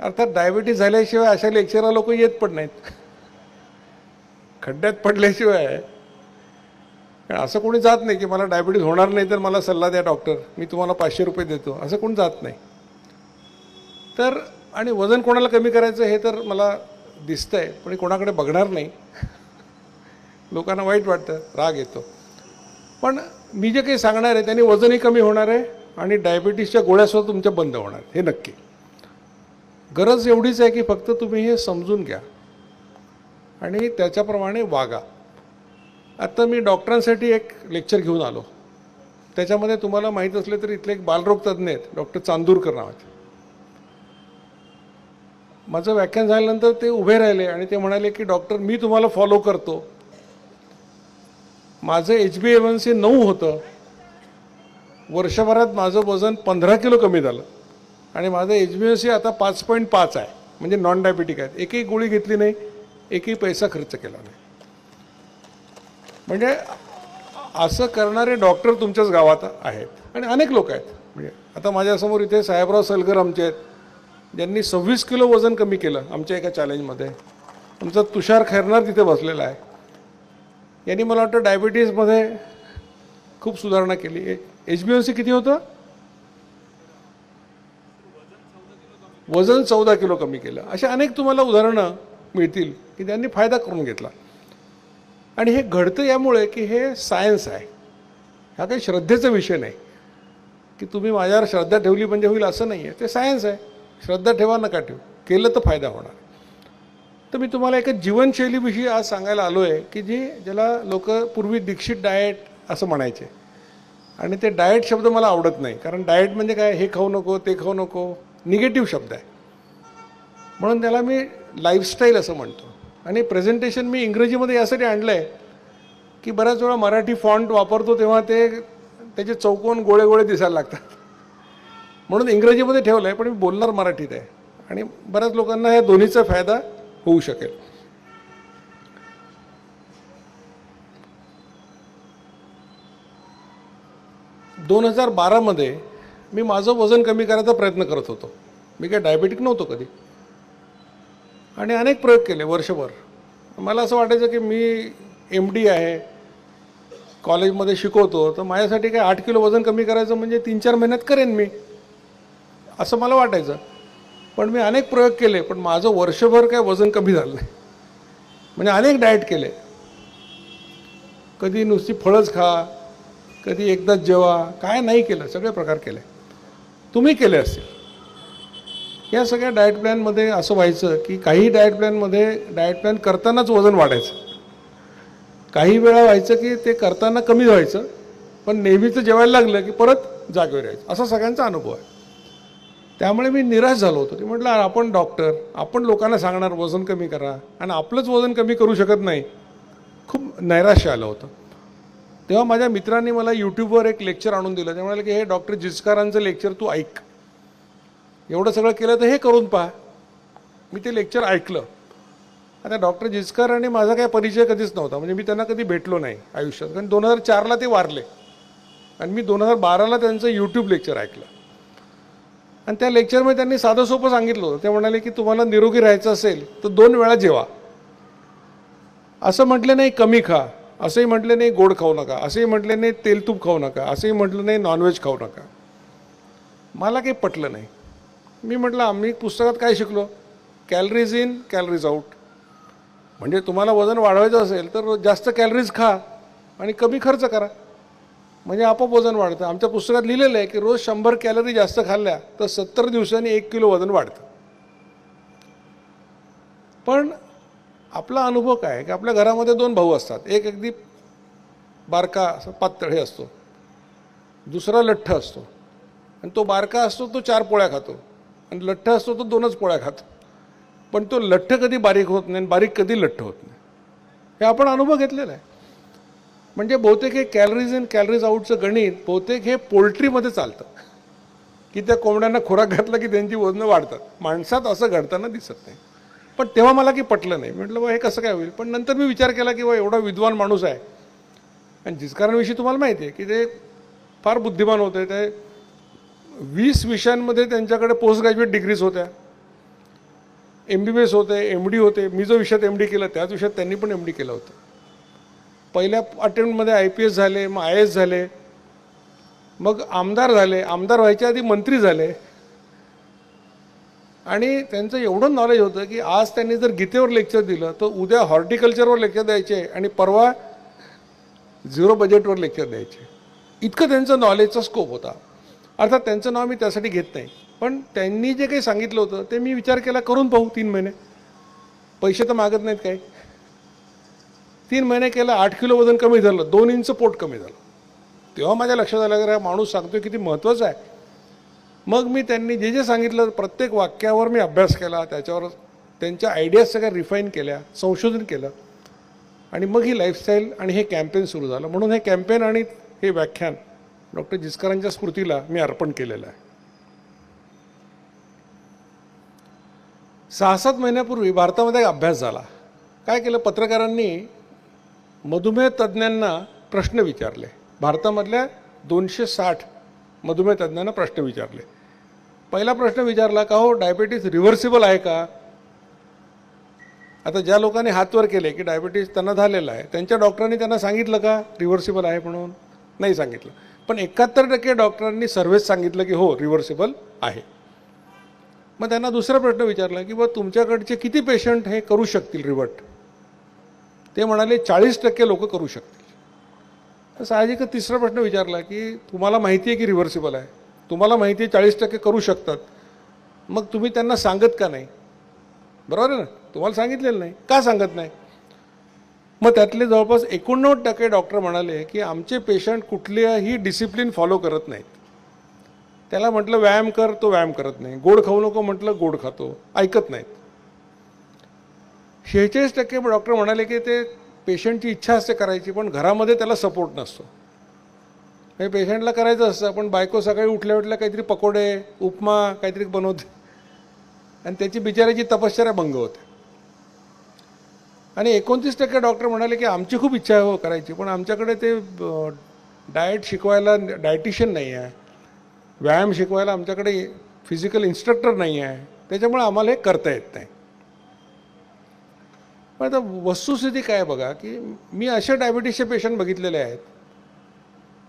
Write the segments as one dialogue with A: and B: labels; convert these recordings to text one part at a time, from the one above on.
A: अर्थात डायबिटीज झाल्याशिवाय अशा लेक्चरला लोक येत पण नाहीत. खड्ड्यात पडल्याशिवाय. असं कोणी जात नाही की मला डायबिटीज होणार नाही तर मला सल्ला द्या डॉक्टर मी तुम्हाला पाचशे रुपये देतो. असं कोण जात नाही. तर आणि वजन कोणाला कमी करायचं हे तर मला दिसतं आहे पण कोणाकडे बघणार नाही. लोकांना वाईट वाटतं राग येतो. पण मी जे काही सांगणार आहे त्याने वजनही कमी होणार आहे आणि डायबिटीसच्या गोळ्यासुद्धा तुमच्या बंद होणार हे नक्की. गरज एवढीच आहे की फक्त तुम्ही हे समजून घ्या. आणि त्याच्याप्रमाणे वागा. आत्ता मी डॉक्टरांसाठी एक लेक्चर घेऊन आलो. त्याच्यामध्ये तुम्हाला माहीत असले तरी इथले एक बालरोग तज्ज्ञ आहेत डॉक्टर चांदूरकर नावाचे माझं व्याख्यान झाल्यानंतर ते उभे राहिले आणि ते म्हणाले की डॉक्टर मी तुम्हाला फॉलो करतो. माझं H B M N C नऊ होतं. वर्षभरात माझं वजन पंधरा किलो कमी झालं. आणि माझं एच बी एस सी आता पाच पॉईंट पाच आहे. म्हणजे नॉन डायबिटिक आहेत. एकही गोळी घेतली नाही एकही पैसा खर्च केला नाही. म्हणजे असं करणारे डॉक्टर तुमच्याच गावात आहेत. आणि अनेक लोक आहेत. म्हणजे आता माझ्यासमोर इथे साहेबराव सलगर आमचे आहेत. ज्यांनी सव्वीस किलो वजन कमी केलं आमच्या एका चॅलेंजमध्ये आमचा तुषार खैरनार तिथे बसलेला आहे. यांनी मला वाटतं डायबिटीजमध्ये खूप सुधारणा केली. एच बी एन सी किती होतं? वजन चौदा किलो कमी केलं. अशा अनेक तुम्हाला उदाहरणं मिळतील की त्यांनी फायदा करून घेतला. आणि हे घडतं यामुळे की हे सायन्स आहे. हा काही श्रद्धेचा विषय नाही. की तुम्ही माझ्यावर श्रद्धा ठेवली म्हणजे होईल असं नाही आहे ते सायन्स आहे. श्रद्धा ठेवा नका ठेवू. केलं तर फायदा होणार. तर मी तुम्हाला एका जीवनशैलीविषयी आज सांगायला आलो आहे की जी ज्याला लोक पूर्वी दीक्षित डाएट असं म्हणायचे. आणि ते डाएट शब्द मला आवडत नाही. कारण डाएट म्हणजे काय? हे खाऊ नको ते खाऊ नको. निगेटिव्ह शब्द आहे. म्हणून त्याला मी लाईफस्टाईल असं म्हणतो. आणि प्रेझेंटेशन मी इंग्रजीमध्ये यासाठी आणलं आहे की बऱ्याच वेळा मराठी फॉन्ट वापरतो तेव्हा ते त्याचे चौकोन गोळे गोळे दिसायला लागतात. म्हणून इंग्रजीमध्ये ठेवलं आहे पण मी बोलणार मराठीत आहे. आणि बऱ्याच लोकांना ह्या दोन्हीचा फायदा होऊ शकेल. दोन हजार बारामध्ये मी माझं वजन कमी करायचा प्रयत्न करत होतो. मी काय डायबेटिक नव्हतो कधी. आणि अनेक प्रयोग केले वर्षभर. मला असं वाटायचं की मी एम डी आहे कॉलेजमध्ये शिकवतो तर माझ्यासाठी काय आठ किलो वजन कमी करायचं म्हणजे तीन चार महिन्यात करेन मी. असं मला वाटायचं. पण मी अनेक प्रयोग केले पण माझं वर्षभर काय वजन कमी झालं नाही. म्हणजे अनेक डाएट केले. कधी नुसती फळंच खा कधी एकदाच जेवा काय नाही केलं सगळे प्रकार केले. तुम्ही केले असतील या सगळ्या डाएट प्लॅनमध्ये असं व्हायचं की काही डाएट प्लॅनमध्ये डाएट प्लॅन करतानाच वजन वाढायचं. काही वेळा व्हायचं की ते करताना कमी व्हायचं पण नेहमीचं जेवायला लागलं की परत जागेवर यायचं. असा सगळ्यांचा अनुभव आहे. त्यामुळे मी निराश झालो होतो. की म्हटलं आपण डॉक्टर आपण लोकांना सांगणार वजन कमी करा. आणि आपलंच वजन कमी करू शकत नाही. खूप नैराश्य आलं होतं. तेव्हा माझ्या मित्रांनी मला यूट्यूबवर एक लेक्चर आणून दिलं. ते म्हणाले की हे डॉक्टर जिचकारांचं लेक्चर तू ऐक. एवढं सगळं केलं तर हे करून पहा. मी ते लेक्चर ऐकलं. आता डॉक्टर जिचकार आणि माझा काय परिचय कधीच नव्हता. म्हणजे मी त्यांना कधी भेटलो नाही आयुष्यात. कारण दोन हजार चारला ते वारले. आणि मी दोन हजार बाराला त्यांचं यूट्यूब लेक्चर ऐकलं. आणि त्या लेक्चरमध्ये त्यांनी साधं सोपं सांगितलं होतं. ते म्हणाले की तुम्हाला निरोगी राहायचं असेल तर दोन वेळा जेवा. असं म्हटलं नाही कमी खा. असंही म्हटलं नाही गोड खाऊ नका असंही म्हटलं नाही तेलतूप खाऊ नका असंही म्हटलं नाही नॉनव्हेज खाऊ नका. मला काही पटलं नाही. मी म्हटलं आम्ही पुस्तकात काय शिकलो? कॅलरीज इन कॅलरीज आऊट म्हणजे तुम्हाला वजन वाढवायचं असेल तर जास्त कॅलरीज खा आणि कमी खर्च करा. म्हणजे आपोआप वजन वाढतं. आमच्या पुस्तकात लिहिलेलं आहे की रोज शंभर कॅलरी जास्त खाल्ल्या तर सत्तर दिवसांनी एक किलो वजन वाढतं. पण आपला अनुभव काय आहे की आपल्या घरामध्ये दोन भाऊ असतात. एक अगदी बारका असं पातळ हे असतो. दुसरा लठ्ठ असतो. आणि तो बारका असतो तो चार पोळ्या खातो. आणि लठ्ठ असतो तो दोनच पोळ्या खातो. पण तो लठ्ठ कधी बारीक होत नाही आणि बारीक कधी लठ्ठ होत नाही. हे आपण अनुभव घेतलेला आहे. म्हणजे बहुतेक हे कॅलरीज इन कॅलरीज आऊटचं गणित बहुतेक हे पोल्ट्रीमध्ये चालतं. की त्या कोंबड्यांना खुराक घातला की त्यांची वजनं वाढतात. माणसात असं घडताना दिसत नाही. पण तेव्हा मला की पटलं नाही. म्हटलं बा हे कसं काय होईल? पण नंतर मी विचार केला की बा एवढा विद्वान माणूस आहे. आणि जिचकारांविषयी तुम्हाला माहिती आहे की ते फार बुद्धिमान होते. ते वीस विषयांमध्ये त्यांच्याकडे पोस्ट ग्रॅज्युएट डिग्रीज होत्या. एम बी बी एस होते एम डी होते. मी जो विषयात एम डी केलं त्याच विषयात त्यांनी पण एम डी केलं होतं. पहिल्या अटेम्प्टमध्ये आय पी एस झाले मग आय एस झाले. मग आमदार झाले. आमदार व्हायच्या आधी मंत्री झाले. आणि त्यांचं एवढं नॉलेज होतं की आज त्यांनी जर गीतेवर लेक्चर दिलं तर उद्या हॉर्टिकल्चरवर लेक्चर द्यायचे आणि परवा झिरो बजेटवर लेक्चर द्यायचे. इतकं त्यांचं नॉलेजचा स्कोप होता. अर्थात त्यांचं नाव मी त्यासाठी घेत नाही. पण त्यांनी जे काही सांगितलं होतं ते मी विचार केला करून पाहू तीन महिने. पैसे तर मागत नाहीत काही. तीन महिने केलं आठ किलो वजन कमी झालं दोन इंच पोट कमी झालं. तेव्हा माझ्या लक्षात आलं की माणूस सांगतोय किती महत्त्वाचं आहे. मग मी त्यांनी जे जे सांगितलं प्रत्येक वाक्यावर मी अभ्यास केला त्याच्यावर त्यांच्या आयडियाज सगळ्या रिफाईन केल्या संशोधन केलं. आणि मग ही लाईफस्टाईल आणि हे कॅम्पेन सुरू झालं. म्हणून हे कॅम्पेन आणि हे व्याख्यान डॉक्टर जिचकरांच्या स्मृतीला मी अर्पण केलेलं आहे. सहा सात महिन्यापूर्वी भारतामध्ये एक अभ्यास झाला. काय केलं? पत्रकारांनी मधुमेह तज्ज्ञांना प्रश्न विचारले. भारतामधल्या दोनशे साठ मधुमेह तज्ज्ञांना प्रश्न विचारले. पहिला प्रश्न विचारला का हो डायबिटीस रिव्हर्सिबल आहे का? आता ज्या लोकांनी हातवर केले की डायबिटीस त्यांना झालेला आहे त्यांच्या डॉक्टरांनी त्यांना सांगितलं का रिव्हर्सिबल आहे म्हणून? नाही सांगितलं. पण एकाहत्तर टक्के डॉक्टरांनी सर्वेच सांगितलं की हो रिव्हर्सिबल आहे. मग त्यांना दुसरा प्रश्न विचारला की बा तुमच्याकडचे किती पेशंट हे करू शकतील रिवर्ट ते म्हणाले चाळीस टक्के लोक करू शकतील. साहजिकच तिसरा प्रश्न विचारला की तुम्हाला माहिती आहे की रिव्हर्सिबल आहे? तुम्हाला माहिती आहे चाळीस टक्के करू शकतात. मग तुम्ही त्यांना सांगत का नाही? बरोबर आहे ना? तुम्हाला सांगितलेलं नाही. का सांगत नाही? मग त्यातले जवळपास एकोणनव्वद टक्के डॉक्टर म्हणाले की आमचे पेशंट कुठल्याही डिसिप्लिन फॉलो करत नाहीत. त्याला म्हटलं व्यायाम कर. तो व्यायाम करत नाही. गोड खाऊ नको म्हटलं गोड खातो. ऐकत नाहीत. शेहेचाळीस टक्के डॉक्टर म्हणाले की ते पेशंटची इच्छा असते करायची पण घरामध्ये त्याला सपोर्ट नसतो. हे पेशंटला करायचं असतं. पण बायको सकाळी उठल्या उठल्या काहीतरी पकोडे उपमा काहीतरी बनवते. आणि त्याची बिचाराची तपश्चर्या भंग होते. आणि एकोणतीस टक्के डॉक्टर म्हणाले की आमची खूप इच्छा आहे हो करायची पण आमच्याकडे ते डाएट शिकवायला डायटिशियन नाही आहे. व्यायाम शिकवायला आमच्याकडे फिजिकल इन्स्ट्रक्टर नाही आहे. त्याच्यामुळे आम्हाला हे करता येत नाही. पण आता वस्तुस्थिती काय बघा की मी असे डायबिटीसचे पेशंट बघितलेले आहेत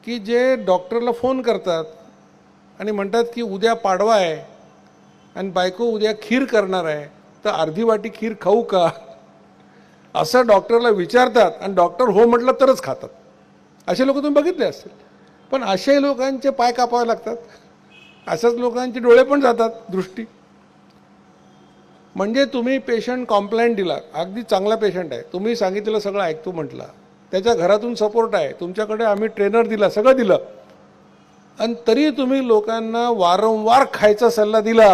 A: की जे डॉक्टरला फोन करतात आणि म्हणतात की उद्या पाडवा आहे आणि बायको उद्या खीर करणार आहे तर अर्धी वाटी खीर खाऊ का? असं डॉक्टरला विचारतात आणि डॉक्टर हो म्हटलं तरच खातात. असे लोक तुम्ही बघितले असतील. पण असे लोकांचे पाय कापावे लागतात. अशाच लोकांचे डोळे पण जातात दृष्टी. म्हणजे तुम्ही पेशंट कॉम्प्लेंट दिला अगदी चांगला पेशंट आहे. तुम्ही सांगितलेलं सगळं ऐकतो म्हटलं. त्याच्या घरातून सपोर्ट आहे. तुमच्याकडे आम्ही ट्रेनर दिला सगळं दिलं. आणि तरी तुम्ही लोकांना वारंवार खायचा सल्ला दिला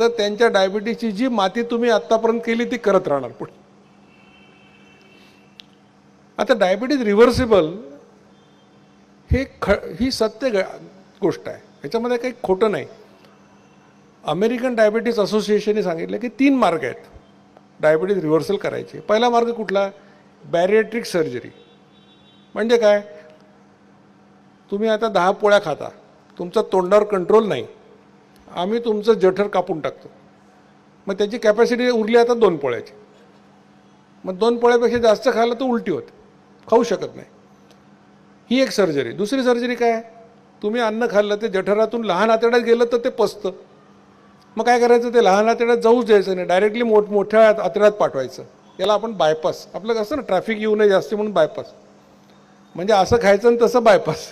A: तर त्यांच्या डायबिटीसची जी माती तुम्ही आत्तापर्यंत केली ती करत राहणार पुढे. आता डायबिटीज रिव्हर्सिबल हे ख ही सत्य गोष्ट आहे. ह्याच्यामध्ये काही खोटं नाही. अमेरिकन डायबिटीज असोसिएशनने सांगितलं की तीन मार्ग आहेत. डायबिटीज रिव्हर्सल करायचे. पहिला मार्ग कुठला? Bariatric surgery. म्हणजे काय? तुम्ही आता दहा पोळ्या खाता. तुमचा तोंडावर कंट्रोल नाही. आम्ही तुमचं जठर कापून टाकतो. मग त्याची कॅपॅसिटी उरली आता दोन पोळ्याची. मग दोन पोळ्यापेक्षा जास्त खाल्लं तर उलटी होते. खाऊ शकत नाही. ही एक सर्जरी. दुसरी सर्जरी काय? तुम्ही अन्न खाल्लं ते जठरातून लहान आतड्यात गेलं तर ते पचतं. मग काय करायचं? ते लहान आतड्यात जाऊच द्यायचं नाही. डायरेक्टली मोठ मोठ्या आतड्यात पाठवायचं. याला आपण बायपास आपलं कसं ना ट्रॅफिक येऊ नये जास्त म्हणून बायपास म्हणजे असं खायचं आणि तसं बायपास